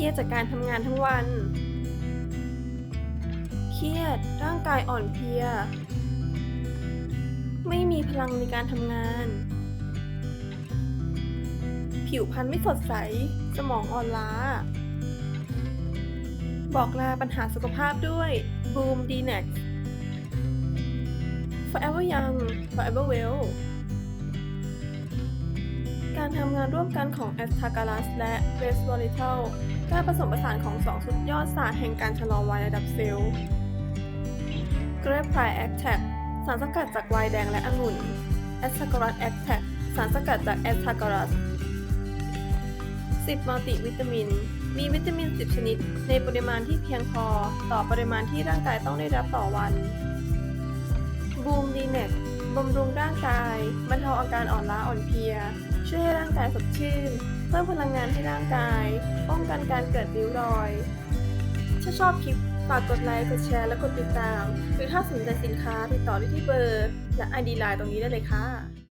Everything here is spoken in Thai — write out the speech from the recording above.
รียดจากการทำงานทั้งวัน เครียด ร่างกายอ่อนเพลีย ไม่มีพลังในการทำงาน ผิวพรรณไม่สดใส สมองอ่อนล้า บอกลาปัญหาสุขภาพด้วย Boom d n e x Forever Young Forever Well การทำงานร่วมกันของ a s t a g a l u s และ Resveratrol การผสมผสานของสองสุดยอดศาสตร์แห่งการชะลอวัยระดับเซลล์ g r a p e p r i a c t a c สารสกัดจากไวน์แดงและองุ่น a s t a g a l u s a c t a c สารสกัดจาก a s t a g a l u s 10มัลติวิตามิน มีวิตามิน 10 ชนิด ในปริมาณที่เพียงพอ ต่อปริมาณที่ร่างกายต้องได้รับต่อวันบูมดีเน็ต บำรุงร่างกายบรรเทาอาการอ่อนล้าอ่อนเพลีย ช่วยให้ร่างกายสดชื่น เพิ่มพลังงานให้ร่างกาย ป้องกันการเกิดริ้วรอย ถ้าชอบคลิปฝากกดไลค์ กดแชร์ และกดติดตาม หรือถ้าสนใจสินค้าติดต่อได้ที่เบอร์ และ ID ไลน์ตรงนี้ได้เลยค่ะ